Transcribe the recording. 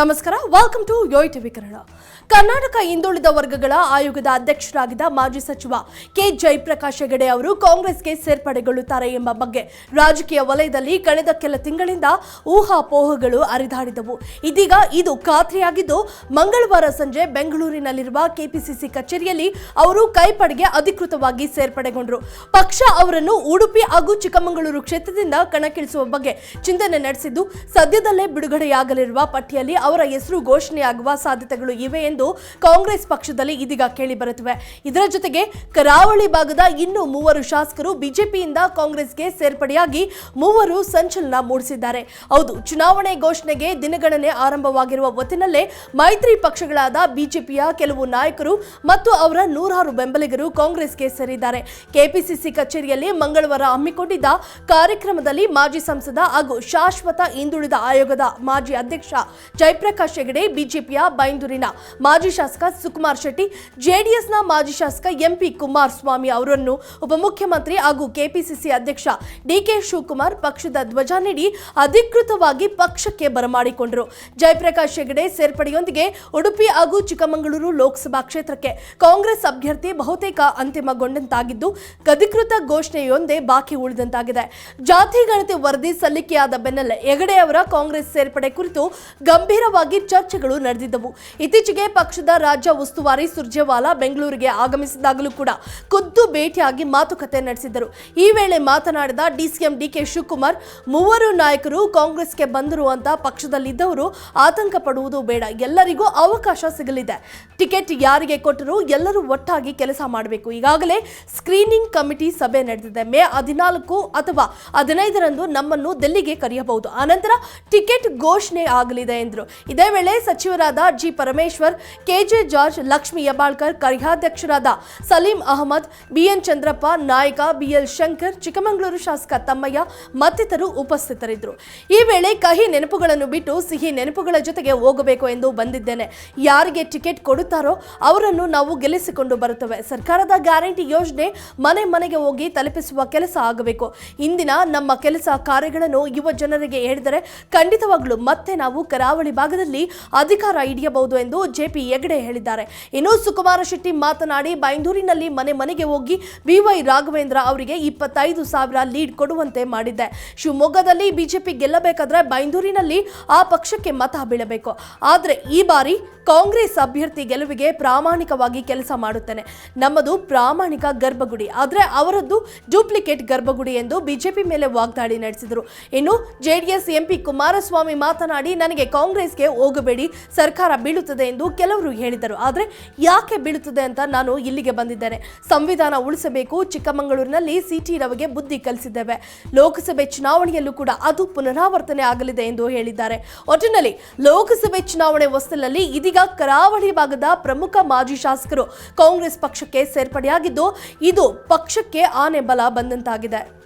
ನಮಸ್ಕಾರ. Welcome to YoYo TV Kannada. Karnataka ಹಿಂದುಳಿದ ವರ್ಗಗಳ ಆಯೋಗದ ಅಧ್ಯಕ್ಷರಾಗಿದ್ದ ಮಾಜಿ ಸಚಿವ ಕೆ ಜಯಪ್ರಕಾಶ್ ಹೆಗಡೆ ಅವರು ಕಾಂಗ್ರೆಸ್ಗೆ ಸೇರ್ಪಡೆಗೊಳ್ಳುತ್ತಾರೆ ಎಂಬ ಬಗ್ಗೆ ರಾಜಕೀಯ ವಲಯದಲ್ಲಿ ಕಳೆದ ಕೆಲ ತಿಂಗಳಿಂದ ಊಹಾಪೋಹಗಳು ಅರಿದಾಡಿದವು. ಇದೀಗ ಇದು ಖಾತ್ರಿಯಾಗಿದ್ದು, ಮಂಗಳವಾರ ಸಂಜೆ ಬೆಂಗಳೂರಿನಲ್ಲಿರುವ ಕೆಪಿಸಿಸಿ ಕಚೇರಿಯಲ್ಲಿ ಅವರು ಕೈಪಡೆಗೆ ಅಧಿಕೃತವಾಗಿ ಸೇರ್ಪಡೆಗೊಂಡರು. ಪಕ್ಷ ಅವರನ್ನು ಉಡುಪಿ ಹಾಗೂ ಚಿಕ್ಕಮಗಳೂರು ಕ್ಷೇತ್ರದಿಂದ ಕಣಕ್ಕಿಳಿಸುವ ಬಗ್ಗೆ ಚಿಂತನೆ ನಡೆಸಿದ್ದು, ಸದ್ಯದಲ್ಲೇ ಬಿಡುಗಡೆಯಾಗಲಿರುವ ಪಟ್ಟಿಯಲ್ಲಿ ಅವರ ಹೆಸರು ಘೋಷಣೆಯಾಗುವ ಸಾಧ್ಯತೆಗಳು ಇವೆ ಎಂದು ಕಾಂಗ್ರೆಸ್ ಪಕ್ಷದಲ್ಲಿ ಇದೀಗ ಕೇಳಿಬರುತ್ತಿವೆ ಇದರ ಜೊತೆಗೆ ಕರಾವಳಿ ಭಾಗದ ಇನ್ನೂ ಮೂವರು ಶಾಸಕರು ಬಿಜೆಪಿಯಿಂದ ಕಾಂಗ್ರೆಸ್ಗೆ ಸೇರ್ಪಡೆಯಾಗಿ ಮೂವರು ಸಂಚಲನ ಮೂಡಿಸಿದ್ದಾರೆ. ಹೌದು, ಚುನಾವಣೆ ಘೋಷಣೆಗೆ ದಿನಗಣನೆ ಆರಂಭವಾಗಿರುವ ಹೊತ್ತಿನಲ್ಲೇ ಮೈತ್ರಿ ಪಕ್ಷಗಳಾದ ಬಿಜೆಪಿಯ ಕೆಲವು ನಾಯಕರು ಮತ್ತು ಅವರ ನೂರಾರು ಬೆಂಬಲಿಗರು ಕಾಂಗ್ರೆಸ್ಗೆ ಸೇರಿದ್ದಾರೆ. ಕೆಪಿಸಿಸಿ ಕಚೇರಿಯಲ್ಲಿ ಮಂಗಳವಾರ ಹಮ್ಮಿಕೊಂಡಿದ್ದ ಕಾರ್ಯಕ್ರಮದಲ್ಲಿ ಮಾಜಿ ಸಂಸದ ಹಾಗೂ ಶಾಶ್ವತ ಹಿಂದುಳಿದ ಆಯೋಗದ ಮಾಜಿ ಅಧ್ಯಕ್ಷ ಜಯಪ್ರಕಾಶ್ ಹೆಗಡೆ, ಬಿಜೆಪಿಯ ಬೈಂದೂರಿನ ಮಾಜಿ ಶಾಸಕ ಸುಕುಮಾರ್ ಶೆಟ್ಟಿ, ಜೆಡಿಎಸ್ನ ಮಾಜಿ ಶಾಸಕ ಎಂಪಿ ಕುಮಾರಸ್ವಾಮಿ ಅವರನ್ನು ಉಪಮುಖ್ಯಮಂತ್ರಿ ಹಾಗೂ ಕೆಪಿಸಿಸಿ ಅಧ್ಯಕ್ಷ ಡಿಕೆ ಶಿವಕುಮಾರ್ ಪಕ್ಷದ ಧ್ವಜ ನೀಡಿ ಅಧಿಕೃತವಾಗಿ ಪಕ್ಷಕ್ಕೆ ಬರಮಾಡಿಕೊಂಡರು. ಜಯಪ್ರಕಾಶ್ ಹೆಗಡೆ ಸೇರ್ಪಡೆಯೊಂದಿಗೆ ಉಡುಪಿ ಹಾಗೂ ಚಿಕ್ಕಮಗಳೂರು ಲೋಕಸಭಾ ಕ್ಷೇತ್ರಕ್ಕೆ ಕಾಂಗ್ರೆಸ್ ಅಭ್ಯರ್ಥಿ ಬಹುತೇಕ ಅಂತಿಮಗೊಂಡಂತಾಗಿದ್ದು ಅಧಿಕೃತ ಘೋಷಣೆಯೊಂದೇ ಬಾಕಿ ಉಳಿದಂತಾಗಿದೆ. ಜಾತಿ ಗಣತಿ ವರದಿ ಸಲ್ಲಿಕೆಯಾದ ಬೆನ್ನಲ್ಲೇ ಹೆಗಡೆ ಅವರ ಕಾಂಗ್ರೆಸ್ ಸೇರ್ಪಡೆ ಕುರಿತು ಗಂಭೀರವಾಗಿ ಚರ್ಚೆಗಳು ನಡೆದಿದ್ದವು. ಇತ್ತೀಚೆಗೆ ಪಕ್ಷದ ರಾಜ್ಯ ಉಸ್ತುವಾರಿ ಸುರ್ಜೇವಾಲಾ ಬೆಂಗಳೂರಿಗೆ ಆಗಮಿಸಿದಾಗಲೂ ಕೂಡ ಖುದ್ದು ಭೇಟಿಯಾಗಿ ಮಾತುಕತೆ ನಡೆಸಿದ್ದರು. ಈ ವೇಳೆ ಮಾತನಾಡಿದ ಡಿಸಿಎಂ ಡಿಕೆ ಶಿವಕುಮಾರ್, ಮೂವರು ನಾಯಕರು ಕಾಂಗ್ರೆಸ್ಗೆ ಬಂದರು ಅಂತ ಪಕ್ಷದಲ್ಲಿದ್ದವರು ಆತಂಕ ಪಡುವುದು ಬೇಡ. ಎಲ್ಲರಿಗೂ ಅವಕಾಶ ಸಿಗಲಿದೆ. ಟಿಕೆಟ್ ಯಾರಿಗೆ ಕೊಟ್ಟರೂ ಎಲ್ಲರೂ ಒಟ್ಟಾಗಿ ಕೆಲಸ ಮಾಡಬೇಕು. ಈಗಾಗಲೇ ಸ್ಕ್ರೀನಿಂಗ್ ಕಮಿಟಿ ಸಭೆ ನಡೆದಿದೆ. ಮೇ ಹದಿನಾಲ್ಕು ಅಥವಾ ಹದಿನೈದರಂದು ನಮ್ಮನ್ನು ದಿಲ್ಲಿಗೆ ಕರೆಯಬಹುದು. ಆನಂತರ ಟಿಕೆಟ್ ಘೋಷಣೆ ಆಗಲಿದೆ, ಎಂದರು. ಇದೇ ವೇಳೆ ಸಚಿವರಾದ G Parameshwar, K J George, Lakshmi Hebbalkar ಕಾರ್ಯಾಧ್ಯಕ್ಷರಾದ Salim Ahmed, B N Chandrappa, ನಾಯಕ ಬಿಎಲ್ ಶಂಕರ್, ಚಿಕ್ಕಮಗಳೂರು ಶಾಸಕ ತಮ್ಮಯ್ಯ ಮತ್ತಿತರರು ಉಪಸ್ಥಿತರಿದ್ದರು. ಈ ವೇಳೆ ಕಹಿ ನೆನಪುಗಳನ್ನು ಬಿಟ್ಟು ಸಿಹಿ ನೆನಪುಗಳ ಜೊತೆಗೆ ಹೋಗಬೇಕು ಎಂದು ಬಂದಿದ್ದೇನೆ. ಯಾರಿಗೆ ಟಿಕೆಟ್ ಕೊಡುತ್ತಾರೋ ಅವರನ್ನು ನಾವು ಗೆಲ್ಲಿಸಿಕೊಂಡು ಬರುತ್ತೇವೆ. ಸರ್ಕಾರದ ಗ್ಯಾರಂಟಿ ಯೋಜನೆ ಮನೆ ಮನೆಗೆ ಹೋಗಿ ತಲುಪಿಸುವ ಕೆಲಸ ಆಗಬೇಕು. ಇಂದಿನ ನಮ್ಮ ಕೆಲಸ ಕಾರ್ಯಗಳನ್ನು ಯುವ ಜನರಿಗೆ ಹೇಳಿದರೆ ಖಂಡಿತವಾಗ್ಲೂ ಮತ್ತೆ ನಾವು ಕರಾವಳಿ ಭಾಗದಲ್ಲಿ ಅಧಿಕಾರ ಹಿಡಿಯಬಹುದು ಎಂದು ಜೆಪಿ ಹೆಗಡೆ ಹೇಳಿದ್ದಾರೆ. ಇನ್ನು ಸುಕುಮಾರ ಶೆಟ್ಟಿ ಮಾತನಾಡಿ, ಬೈಂದೂರಿನಲ್ಲಿ ಮನೆ ಮನೆಗೆ ಹೋಗಿ ಬಿವೈ ರಾಘವೇಂದ್ರ ಅವರಿಗೆ ಇಪ್ಪತ್ತೈದು ಸಾವಿರ ಲೀಡ್ ಕೊಡುವಂತೆ ಮಾಡಿದ್ದೆ ಶಿವಮೊಗ್ಗದಲ್ಲಿ ಬಿಜೆಪಿ ಗೆಲ್ಲಬೇಕಾದ್ರೆ ಬೈಂದೂರಿನಲ್ಲಿ ಆ ಪಕ್ಷಕ್ಕೆ ಮತ ಬೀಳಬೇಕು. ಆದರೆ ಈ ಬಾರಿ ಕಾಂಗ್ರೆಸ್ ಅಭ್ಯರ್ಥಿ ಗೆಲುವಿಗೆ ಪ್ರಾಮಾಣಿಕವಾಗಿ ಕೆಲಸ ಮಾಡುತ್ತೇನೆ. ನಮ್ಮದು ಪ್ರಾಮಾಣಿಕ ಗರ್ಭಗುಡಿ. ಆದರೆ ಅವರದ್ದು ಡೂಪ್ಲಿಕೇಟ್ ಗರ್ಭಗುಡಿ ಎಂದು ಬಿಜೆಪಿ ಮೇಲೆ ವಾಗ್ದಾಳಿ ನಡೆಸಿದರು. ಇನ್ನು ಜೆಡಿಎಸ್ ಎಂಪಿ ಕುಮಾರಸ್ವಾಮಿ ಮಾತನಾಡಿ, ನನಗೆ ಕಾಂಗ್ರೆಸ್ಗೆ ಹೋಗಬೇಡಿ, ಸರ್ಕಾರ ಬೀಳುತ್ತದೆ ಎಂದು ಕೆಲವರು ಹೇಳಿದರು. ಆದರೆ ಯಾಕೆ ಬೀಳುತ್ತದೆ ಅಂತ ನಾನು ಇಲ್ಲಿಗೆ ಬಂದಿದ್ದೇನೆ. ಸಂವಿಧಾನ ಉಳಿಸಬೇಕು, ಚಿಕ್ಕಮಗಳೂರಿನಲ್ಲಿ ಸಿಟಿ ರವಿಗೆ ಬುದ್ಧಿ ಕಲಿಸಿದ್ದೇವೆ. ಲೋಕಸಭೆ ಚುನಾವಣೆಯಲ್ಲೂ ಕೂಡ ಅದು ಪುನರಾವರ್ತನೆ ಆಗಲಿದೆ ಎಂದು ಹೇಳಿದ್ದಾರೆ. ಒಟ್ಟಿನಲ್ಲಿ ಲೋಕಸಭೆ ಚುನಾವಣೆ ಹೊಸ್ತಿಲಲ್ಲಿ ಇದೀಗ ಕರಾವಳಿ ಭಾಗದ ಪ್ರಮುಖ ಮಾಜಿ ಶಾಸಕರು ಕಾಂಗ್ರೆಸ್ ಪಕ್ಷಕ್ಕೆ ಸೇರ್ಪಡೆಯಾಗಿದ್ದು, ಇದು ಪಕ್ಷಕ್ಕೆ ಆನೆ ಬಲ ಬಂದಂತಾಗಿದೆ.